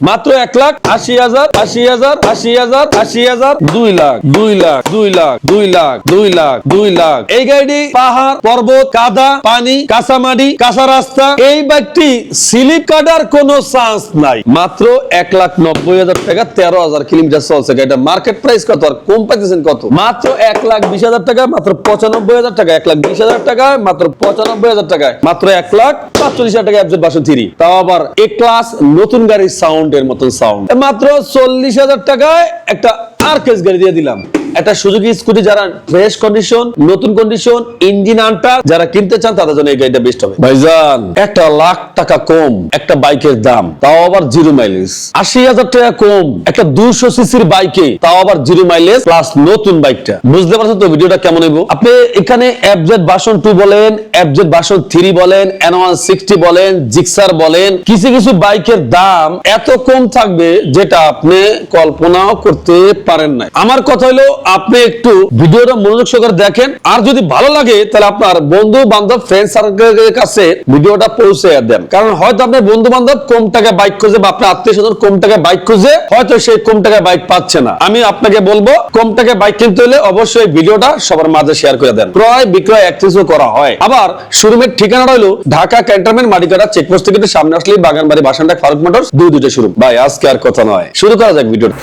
মাত্র এক লাখ আশি হাজার আশি হাজার আশি হাজার আশি হাজার, দুই লাখ দুই লাখ দুই লাখ দুই লাখ দুই লাখ দুই লাখ। এই গাড়ি পাহাড়, পর্বত, কাদা, পানি, কাঁচামাটি, কাঁচা রাস্তা, এই বাইকটি স্লিপ কাটার কোনো চান্স নাই। মাত্র এক লাখ নব্বই হাজার টাকা, তেরো হাজার কিলোমিটার চলছে গাড়িটা। মার্কেট প্রাইস কত আর কম পাইতেছেন কত? মাত্র এক লাখ বিশ হাজার টাকা, মাত্র পঁচানব্বই হাজার টাকা, এক লাখ বিশ হাজার টাকা, মাত্র পঁচানব্বই হাজার টাকায়। মাত্র এক লাখ পাঁচচল্লিশ হাজার টাকা অ্যাবজেট বাসন থ্রি। তাও আবার এ ক্লাস নতুন গাড়ির সাউন্ড এর মতন সাউন্ড মাত্র চল্লিশ হাজার টাকায় একটা আর কেস গাড়ি দিয়ে দিলাম। একটা সুজুকি স্কুটি যারা ফ্রেশ কন্ডিশন নতুন কন্ডিশন ইঞ্জিন আনটা যারা কিনতে চান তাদের জন্য এই গাড়িটা বেস্ট হবে। ভাইজান। একটা লাখ টাকা কম একটা বাইকের দাম তাও আবার জিরো মাইলেজ আশি হাজার টাকা কম একটা দুশো সিসির বাইকে তাও আবার জিরো মাইলেজ প্লাস নতুন বাইকটা। বুঝতে পারছেন তো ভিডিওটা কেমন হইব? আপনি এখানে এফজেড বাসন টু বলেন এফজেড বাসন থ্রি বলেন এন ওয়ান সিক্সটি বলেন জিক্সার বলেন কিছু কিছু বাইকের দাম এত কম থাকবে যেটা আপনি কল্পনাও করতে পারেন না আমার কথা হলো, আপনি একটু ভিডিওটা মনোযোগ সহকারে দেখেন। আর যদি ভালো লাগে, তাহলে আপনার বন্ধু বান্ধব ফ্রেন্ড সার্কেলের কাছে ভিডিওটা পৌঁছে দেন। কারণ হয়তো আপনার বন্ধু বান্ধব কম টাকায় বাইক খুঁজে বা আপনার আত্মীয় স্বজন কম টাকায় বাইক খুঁজে, হয়তো সেই কম টাকায় বাইক পাচ্ছে না। আমি আপনাকে বলব, কম টাকায় বাইক কিনতে হলে অবশ্যই ভিডিওটা সবার মাঝে শেয়ার করে দেন। ক্রয়, বিক্রয় একত্রিশও করা হয়। আবার শোরুমের ঠিকানা হলো ঢাকা ক্যান্টনমেন্ট, মাটিকাটা চেকপোস্ট থেকে সামনে আসলেই বাগানবাড়ি বাসানটা ফারুক মোটরস, দুই দুটো শুরু ভাই, আজকে আর কথা নয়। শুরু করা যাক ভিডিওটা।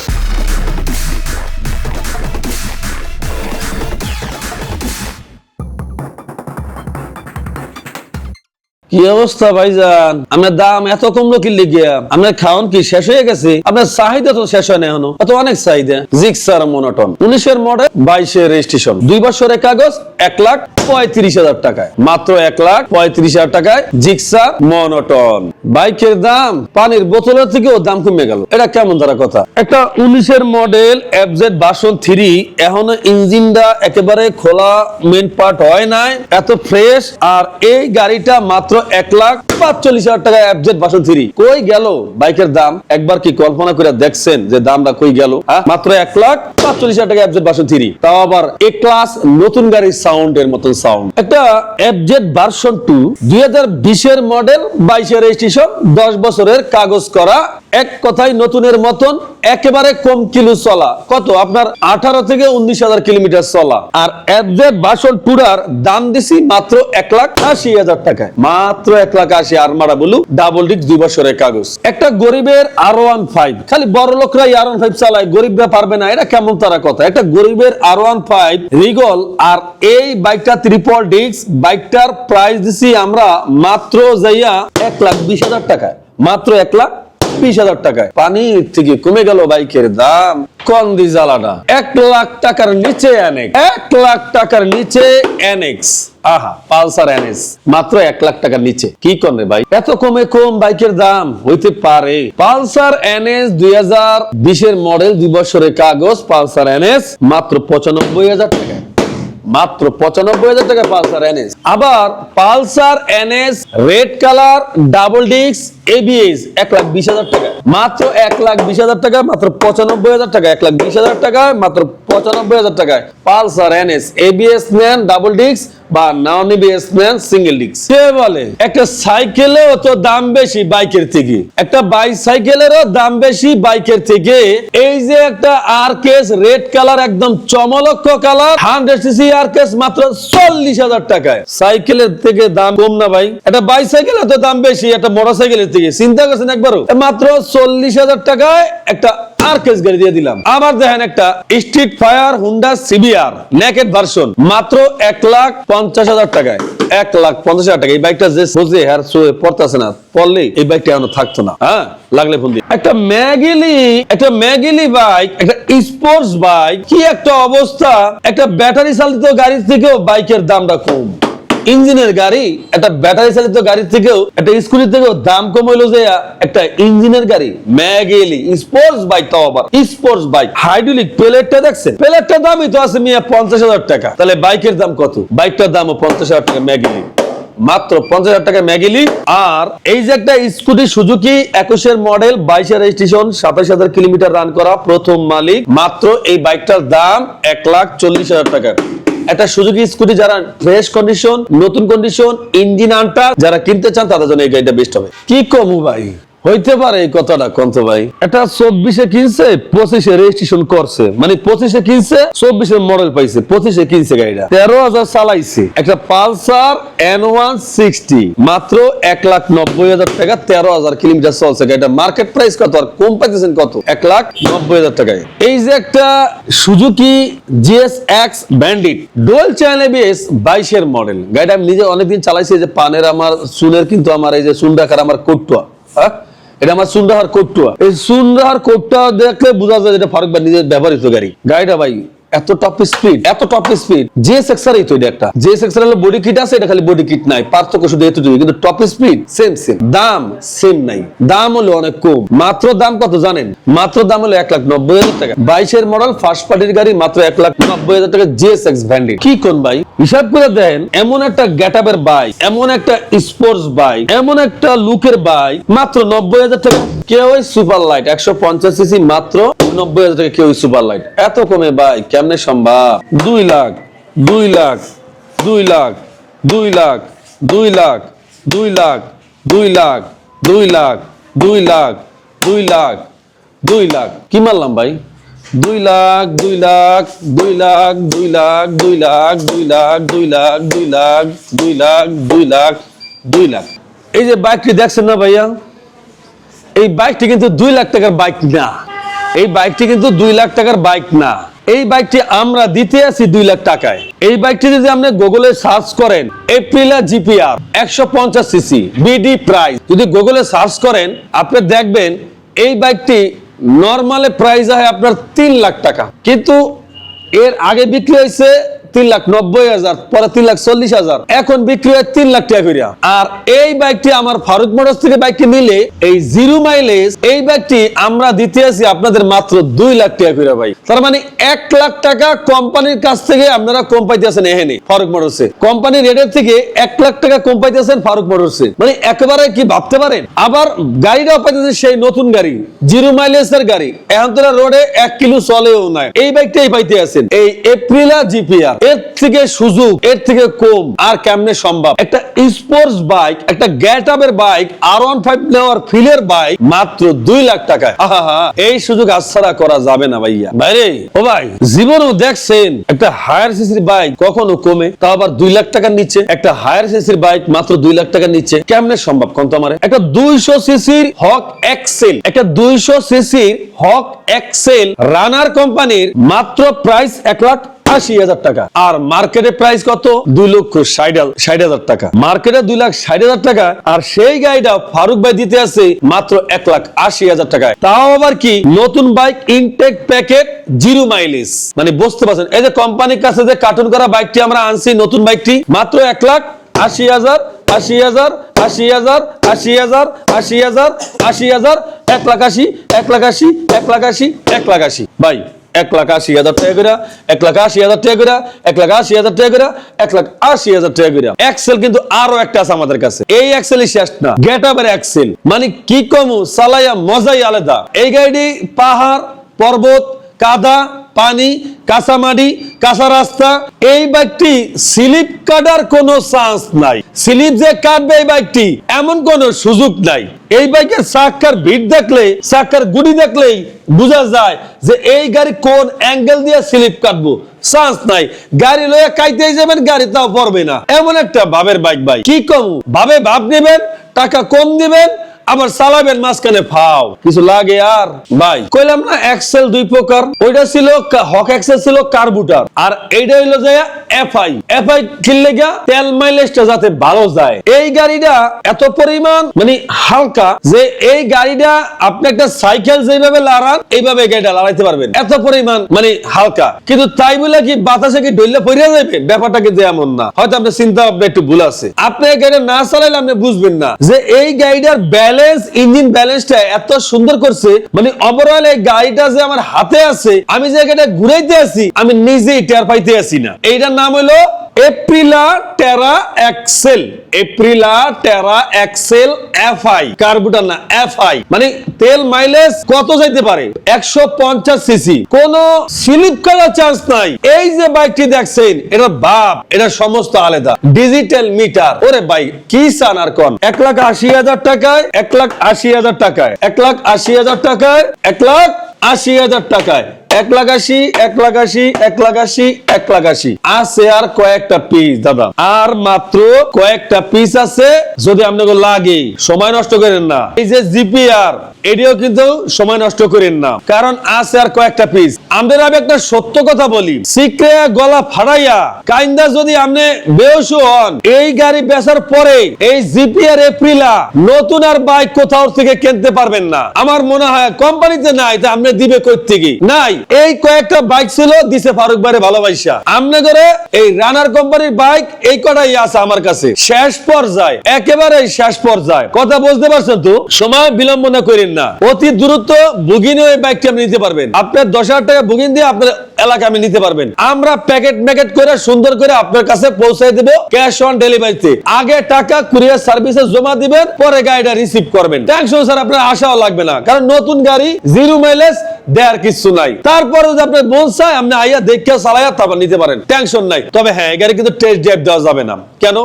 কি অবস্থা ভাইজান? আমরা দাম এত কমলো কি লিগিয়া? আমরা খাওন কি শেষ হয়ে গেছে? আপনার চাহিদা তো শেষ হয় না এখনও। এত অনেক চাহিদা। Gixxer monotone. উনিশের মডেল বাইশের রেজিস্ট্রেশন। দুই বছরের কাগজ, এক লাখ পঁয়ত্রিশ হাজার টাকায়। মাত্র এক লাখ পঁয়ত্রিশ হাজার টাকায় জিক্সার মনোটন। বাইকের দাম পানির বোতলের থেকেও দাম কমে গেল। এটা কেমন তারা কথা? একটা উনিশের মডেল এফজেড বাসন থ্রি, এখনও ইঞ্জিনটা একেবারে খোলা মেন পার্ট হয় নাই, এত ফ্রেশ আর এই গাড়িটা মাত্র এক লাখ পাঁচচল্লিশ হাজার টাকা এফজেড বাসন থ্রি। কই গেল বাইকের দাম? একবার কি কল্পনা করে দেখছেন যে দামটা কই গেল? হ্যাঁ? মাত্র এক লাখ পাঁচচল্লিশ হাজার টাকা এফজেড বাসন থ্রি। তাও আবার এ ক্লাস নতুন গাড়ির সাউন্ড এর মতন সাউন্ড একটা এফজেড ভার্সন টু দুই বিশের মডেল বাইশের রেজিস্ট্রেশন দশ বছরের কাগজ করা, এক কথায় নতুনের মতন একেবারে কম কিলো চলা। কত? আপনার আঠারো থেকে উনিশ হাজার কিলোমিটার চলা। আর এফজেড বাসন টুরার দাম দিছি মাত্র এক লাখ আশি হাজার টাকায়। মাত্র এক লাখ আশি আর মারা বলু ডাবল ডিক দুই বছরের কাগজ। একটা গরিবের আর ওয়ান ফাইভ খালি বড় লোকরাই আর ওয়ান ফাইভ চালায়, গরিবরা পারবে না, এটা কেমন তারা কথা? একটা গরিবের আর ওয়ান ফাইভ রিগল আর এই বাইকটা ত্রিপল ডিক্স বাইকটার প্রাইস দিছি আমরা মাত্র যাইয়া এক লাখ বিশ হাজার টাকায়। মাত্র এক লাখ বিশ হাজার টাকায়। পানির থেকে কমে গেল বাইকের দাম। কন্দি জ্বালাটা। এক লাখ টাকার নিচে এক লাখ টাকার নিচে অ্যানেক্স পালসার এক লাখ টাকার নিচে। দুই হাজার বিশের মডেল দুই বছরের কাগজ, পালসার মাত্র পঁচানব্বই হাজার টাকা মাত্র পঁচানব্বই হাজার টাকা পালসার আবার Pulsar NS red colour double disc ABS এক লাখ বিশ হাজার টাকা। মাত্র এক লাখ বিশ হাজার টাকা, মাত্র পঁচানব্বই হাজার টাকা। এক লাখ বিশ হাজার মাত্র পঁচানব্বই হাজার পালসার, এনএস এবিএস নেন, ডাবল ডিস্ক বা নন, সিঙ্গেল ডিস্ক। কে বলে? একটা দাম বেশি বাইকের থেকে। একটা দাম বেশি বাইকের থেকে। এই যে একটা আর কেস রেড কালার একদম চমলক্ষ কালার হান্ড্রেড সিসি আর কেস মাত্র চল্লিশ হাজার টাকায়। সাইকেলের থেকে দাম কম না ভাই। একটা বাইসাইকেলের তো দাম বেশি, একটা মোটর সাইকেলের থেকে। চিন্তা করছেন একবারও? মাত্র চল্লিশ হাজার টাকায় একটা আর কেস গাড়ি দিয়ে দিলাম। আবার দেখেন একটা street fire Honda CBR naked version মাত্র এক লাখ পঞ্চাশ হাজার টাকায়। এক লাখ পঞ্চাশ হাজার টাকা এই বাইকটা যে সোজে পড়তেছে না পড়লে এই বাইকটা এখনও থাকতো না। হ্যাঁ লাগলে দিয়ে একটা ম্যাগিলি একটা ম্যাগিলি বাইক একটা স্পোর্টস বাইক কি একটা অবস্থা। একটা ব্যাটারি চালিত গাড়ির থেকেও বাইকের দামটা কম। ইঞ্জিনের গাড়ি, একটা ব্যাটারি চালিত গাড়ির থেকেও, একটা স্কুটির থেকেও দাম কম হইল যে, একটা ইঞ্জিনের গাড়ি ম্যাগেলি স্পোর্টস বাইক তাও আবার স্পোর্টস বাইক হাইড্রোলিক প্লেটটা দেখছেন? প্লেটটার দামই তো আছে মিয়া পঞ্চাশ হাজার টাকা। তাহলে বাইকের দাম কত? বাইকটার দামও পঞ্চাশ হাজার টাকা ম্যাগেলি মাত্র পঞ্চাশ হাজার টাকা ম্যাগিলি আর এই যে একটা স্কুটি সুজুকি একুশের মডেল বাইশের রেজিস্ট্রেশন সাতাশ হাজার কিলোমিটার রান করা প্রথম মালিক, মাত্র এই বাইকটার দাম এক লাখ চল্লিশ হাজার টাকা। একটা সুজুকি স্কুটি যারা ফ্রেশ কন্ডিশন নতুন কন্ডিশন ইঞ্জিন আনটা যারা কিনতে চান তাদের জন্য এই গাড়িটা বেস্ট হবে। কি কমু ভাই? হইতে পারে এই কথাটা, কন্ত ভাই। এটা চব্বিশে কিনছে, পঁচিশে রেজিস্ট্রেশন করছে। মানে পঁচিশে কিনছে চব্বিশের মডেল পাইছে, পঁচিশে কিনছে গাড়িটা। তেরো হাজার চালাইছে। একটা পালসার এন ওয়ান সিক্সটি মাত্র এক লাখ নব্বই হাজার টাকা, তেরো হাজার কিলোমিটার চলছে গাড়িটা। মার্কেট প্রাইস কত আর কম পাইতেছেন কত? এক লাখ নব্বই হাজার টাকায়। এই যে একটা Suzuki GS X Bandit dual channel ABS বাইশের মডেল গাড়িটা আমি নিজে অনেকদিন চালাইছি যে পানের আমার চুনের কিন্তু আমার, এই যে চুন রাখার আমার কোটুয়া। হ্যাঁ? এটা আমার সুন্দাহার কোটটুয়া এই সুন্দাহার কোটটা দেখলে বোঝা যায় যেটা ফারুক ভাই নিজের ব্যবহৃত গাড়ি। গাড়িটা ভাই এত টপ স্পিড এত টপ স্পিড যে সেক্সর এই তো একটা, যে সেক্সর হলো বডি কিট আছে, এটা খালি বডি কিট নাই, পার্থক্য শুধু এতটুকু কিন্তু টপ স্পিড সেম সেম দাম সেম নাই। দাম হলো অনেক কম। মাত্র দাম কত জানেন? মাত্র দাম হলো এক লাখ নব্বই হাজার টাকা। বাইশের মডেল ফার্স্ট পার্টির গাড়ি মাত্র এক লাখ নব্বই হাজার টাকা জিএস এক্স ভ্যান্ডিট কি কোন ভাই? হিসাব করে দেন, এমন একটা গেটআপের বাইক এমন একটা স্পোর্টস বাইক এমন একটা লুকের বাইক মাত্র নব্বই হাজার টাকা। কেউ সুপার লাইট একশো পঞ্চাশ সিসি মাত্র নব্বই হাজার টাকা কেউ সুপার লাইট এত কমে ভাই কেমনে সম্ভব দুই লাখ দুই লাখ দুই লাখ দুই লাখ দুই লাখ দুই লাখ দুই লাখ দুই লাখ দুই লাখ দুই লাখ দুই লাখ কি মারলাম ভাই দুই লাখ দুই লাখ দুই লাখ দুই লাখ দুই লাখ দুই লাখ দুই লাখ দুই লাখ দুই লাখ দুই লাখ দুই লাখ এই যে বাইকটি দেখছেন না ভাইয়া এই বাইকটি কিন্তু দুই লাখ টাকার বাইক না এই বাইকটি কিন্তু দুই লাখ টাকার বাইক না এই বাইকটি আমরা দিতে আছি দুই লাখ টাকায়। এই বাইকটি যদি আপনি গুগলে সার্চ করেন এপ্রিলা জিপিআর একশো পঞ্চাশ সিসি বিডি প্রাইস যদি গুগলে সার্চ করেন, আপনি দেখবেন এই বাইকটি নর্মালে প্রাইস হয় আপনার তিন লাখ টাকা। কিন্তু এর আগে বিক্রি হয়েছে তিন লাখ নব্বই হাজার, পরে তিন লাখ চল্লিশ হাজার। এখন বিক্রি হয় তিন লাখ টাকা করিয়া আর এই বাইকটি আমার ফারুক মোটরস থেকে বাইকটি নিলে, এই জিরো মাইলেজ এই বাইকটি আমরা দিতে আছি আপনাদের মাত্র দুই লাখ টাকা করিয়া ভাই। তার মানে এক লাখ টাকা কোম্পানির কাছ থেকে আপনারা কম পাইতেছেন এহেনে ফারুক মোটরসে। কোম্পানির রেটের থেকে এক লাখ টাকা কম পাইতেছেন ফারুক মোটরসে। মানে একেবারে কি ভাবতে পারেন? আবার গাড়িটাও পাইতেছে সেই নতুন গাড়ি জিরো মাইলেজ এর গাড়ি। এখন রোডে এক কিলো চলেও নাই। এই বাইকটাই পাইতে আছেন, এই এপ্রিলা জিপিআর এর থেকে সুযোগ, এর থেকে কম। আর কেমনে সম্ভব? একটা স্পোর্টস বাইক একটা গ্যাট আপের বাইক আর ওয়ান ফাইভ নেওয়ার ফিলের বাইক মাত্র দুই লাখ টাকায়। এই সুযোগ আচ্ছাড়া করা যাবে না ভাইয়া। বাইরে? ও ভাই, জীবনেও দেখছেন একটা হায়ার সিসির বাইক কখনো কমে, তাও আবার দুই লাখ টাকার নিচে। একটা হায়ার সিসির বাইক মাত্র দুই লাখ টাকার নিচে। কেমনে সম্ভব কোন তোমার একটা দুইশো সিসির হক এক্সেল একটা দুইশো সিসির হক এক্সেল রানার কোম্পানির মাত্র প্রাইস এক লাখ আশি হাজার টাকা। আর মার্কেটে প্রাইস কত? দুই লক্ষ ষাট হাজার টাকা। মার্কেটে দুই লাখ ষাট হাজার টাকা, আর সেই গাড়িটা ফারুক ভাই দিতে আছে মাত্র এক লাখ আশি হাজার টাকায়। তাও আবার কি? নতুন bike intact packet zero mileage মানে বুঝতে পারছেন? এই যে কোম্পানির কাছে যে কার্টুন করা বাইকটি আমরা আনছি, নতুন বাইকটি মাত্র এক লাখ আশি হাজার আশি হাজার আশি হাজার আশি হাজার আশি হাজার আশি হাজার, এক লাখ আশি, এক লাখ আশি, এক লাখ আশি, এক লাখ আশি। ভাই এক লাখ আশি হাজার টাকা এক লাখ আশি হাজার টাকা এক লাখ আশি হাজার টাকা এক লাখ আশি হাজার টাকা এক্সেল কিন্তু আরও একটা আছে আমাদের কাছে। এই এক্সেলই শেষ না। গেট আপের এক্সেল মানে কি কমু সালাইয়া মজাই আলাদা। এই গাড়ি পাহাড়, পর্বত, কাদা পানি, কাঁচামাটি, কাঁচা রাস্তা, এই বাইকটি স্লিপ কাটার কোনো চান্স নাই। স্লিপ যে কাটবে এই বাইকটি এমন কোনো সুযোগ নাই। এই বাইকের চাক্কার ভিড় দেখলে চাক্কার গুড়ি দেখলেই বোঝা যায় যে এই গাড়ি কোন অ্যাঙ্গেল দিয়ে স্লিপ কাটবো। চান্স নাই। গাড়ি লয়ে কাইতেই যাবেন, গাড়ি তাও পড়বে না। এমন একটা ভাবের বাইক ভাই। কি কম? ভাবে ভাব নেবেন, টাকা কম দিবেন আবার চালাবেন মাঝখানে ফাও। কিছু লাগে আর? ভাই, কইলাম না এক্সেল দুই প্রকার? ওইটা ছিল হক এক্সেল ছিল কার্বুটার। আর এইটা হইল যে এফআই এফআই কিনলে গিয়া তেল মাইলেজটা যাতে ভালো যায়। এই গাড়িটা এত পরিমাণ মানে হালকা যে এই গাড়িটা আপনি একটা সাইকেল যেভাবে লড়ান এইভাবে গাড়িটা লড়াইতে পারবেন। এত পরিমাণ মানে হালকা। কিন্তু তাই বলে কি বাতাসে কি ডইলে পড়িয়া যাবে ব্যাপারটা কিন্তু এমন না। হয়তো আপনার চিন্তা ভাবনা একটু ভুল আছে। আপনি এই গাড়িটা না চালাইলে আপনি বুঝবেন না যে এই গাড়িটার ব্যালেন্স ইঞ্জিন ব্যালেন্সটা এত সুন্দর করছে। মানে ওভারঅল এই গাড়িটা যে আমার হাতে আছে, আমি যে গাড়িটা ঘুরাইতে আছি, আমি নিজেই টের পাইতে আছি না। এইটার নাম হলো Aprilia Terra Excel. Aprilia Terra Excel FI. Carburettor না? এফআই। মানে তেল মাইলেজ কত যাইতে পারে? একশো পঞ্চাশ সিসি। কোন স্লিপ করার চান্স নাই। এই যে বাইকটি দেখছেন, এটা বাপ, এটা সমস্ত আলাদা। Digital meter. ওরে ভাই, কি চান আর কোন? এক লাখ আশি হাজার টাকায়, এক লাখ আশি হাজার টাকায়, এক লাখ আশি হাজার টাকায়, এক লাখ আশি হাজার টাকায়। এক লাখ এক লাখ এক লাখ এক লাখ আছে আর কয়েকটা পিস দাদা। আর মাত্র কয়েকটা পিস আছে, যদি আপনাকে লাগে, সময় নষ্ট করেন না। এই যে জিপিআর এটিও কিন্তু সময় নষ্ট করেন না। কারণ আছে আর কয়েকটা পিস আমাদের আমি একটা সত্য কথা বলি। সিক্রে গলা ফাড়াইয়া, কাইন্দা যদি আপনি বেহসু হন, এই গাড়ি বেচার পরে এই জিপিআর এপ্রিলা নতুন আর বাইক কোথাও থেকে কিনতে পারবেন না। আমার মনে হয় কোম্পানিতে নাই, তা আপনি দিবে কই থেকে নাই, এই কয়েকটা বাইক ছিল, দিছে ফারুক ভাইরে ভালোবাসা। আমনে করে এই রানার কোম্পানির বাইক, এই কটাই আছে আমার কাছে। শেষ পর্যায়ে একেবারে শেষ পর্যায়ে। কথা বুঝতে পারছেন তো? সময় বিলম্ব না করেন না। অতি দ্রুত বুকিং ওই বাইকটি আপনি নিতে পারবেন। আপনার দশ হাজার টাকা বুকিং দিয়ে আপনার এলাকা আমি নিতে পারবেন। আমরা প্যাকেট ম্যাকেট করে সুন্দর করে আপনার কাছে পৌঁছে দেব ক্যাশ অন ডেলিভারিতে আগে টাকা কুরিয়ার সার্ভিসে জমা দিবেন, পরে গাড়িটা রিসিভ করবেন। টেনশন স্যার আপনার আশাও লাগবে না। কারণ নতুন গাড়ি জিরো মাইলেজ দেওয়ার কিছু নাই। তারপরে যদি আপনার মন চায়, আপনি আইয়া দেখে চালাইয়া তারপর নিতে পারেন। টেনশন নাই। তবে হ্যাঁ গাড়ি কিন্তু টেস্ট ড্রাইভ দেওয়া যাবে না। কেন?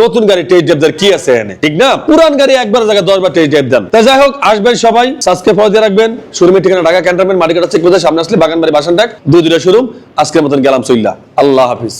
নতুন গাড়ি টেস্ট ড্রাইভ দেওয়ার কি আছে এখানে? ঠিক না? পুরান গাড়ি একবার জায়গায় দশ বার টেস্ট ড্রাইভ দেন। তা যাই হোক, আসবেন সবাই। সাবস্ক্রাইব করে দিয়ে রাখবেন। শোরুমের ঠিকানা ঢাকা ক্যান্টনমেন্ট মালিকাটা চেক সামনে আসলে বাগানবাড়ি বাসান দুই দুটা শোরুম আজকের মতন গেলাম সইল্লা আল্লাহ হাফিজ।